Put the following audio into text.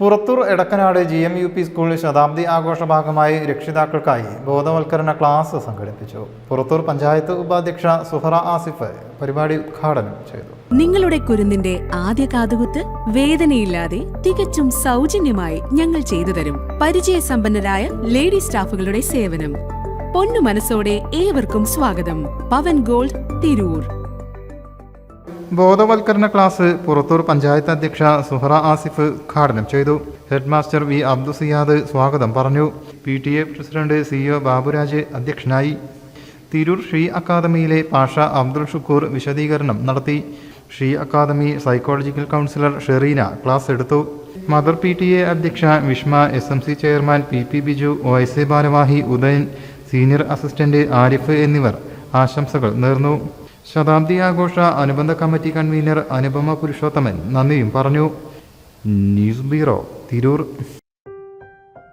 Purathur Edakkanad G M U P school ശതാബ്ദി ആഘോഷ ഭാഗമായി രക്ഷിതാക്കൾക്കായി ബോധവൽക്കരണ ക്ലാസ് സംഘടിപ്പിച്ചു. പുറത്തൂർ പഞ്ചായത്ത് ഉപാധ്യക്ഷ സുഹറ ആസിഫ് പരിപാടി ഉദ്ഘാടനം ചെയ്തു. നിങ്ങളുടെ കുരുന്നിന്റെ ആദ്യ കാതുകുത്ത് വേദനയില്ലാതെ തികച്ചും സൗജന്യമായി ഞങ്ങൾ ചെയ്തു തരും. പരിചയസമ്പന്നരായ ലേഡി സ്റ്റാഫുകളുടെ സേവനം. പൊന്നു മനസ്സോടെ ഏവർക്കും സ്വാഗതം. പവൻ ഗോൾഡ് തിരൂർ. ബോധവൽക്കരണ ക്ലാസ് പുറത്തൂർ പഞ്ചായത്ത് അധ്യക്ഷ സുഹറ ആസിഫ് ഉദ്ഘാടനം ചെയ്തു. ഹെഡ് മാസ്റ്റർ വി അബ്ദുസിയാദ് സ്വാഗതം പറഞ്ഞു. P T A president C O Baburaj അധ്യക്ഷനായി. തിരൂർ ഷീ അക്കാദമിയിലെ പാഷ അബ്ദുൾ ഷുക്കൂർ വിശദീകരണം നടത്തി. She academy psychological counsellor Sherina class എടുത്തു. മദർ പി ടി എ അധ്യക്ഷ Vishma S M C chairman P P Biju O S A ഭാരവാഹി Udayan senior assistant Arif എന്നിവർ ആശംസകൾ നേർന്നു. ശതാബ്ദി ആഘോഷ അനുബന്ധ കമ്മിറ്റി കൺവീനർ അനുപമ പുരുഷോത്തമൻ നന്ദിയും പറഞ്ഞു. News bureau Tirur.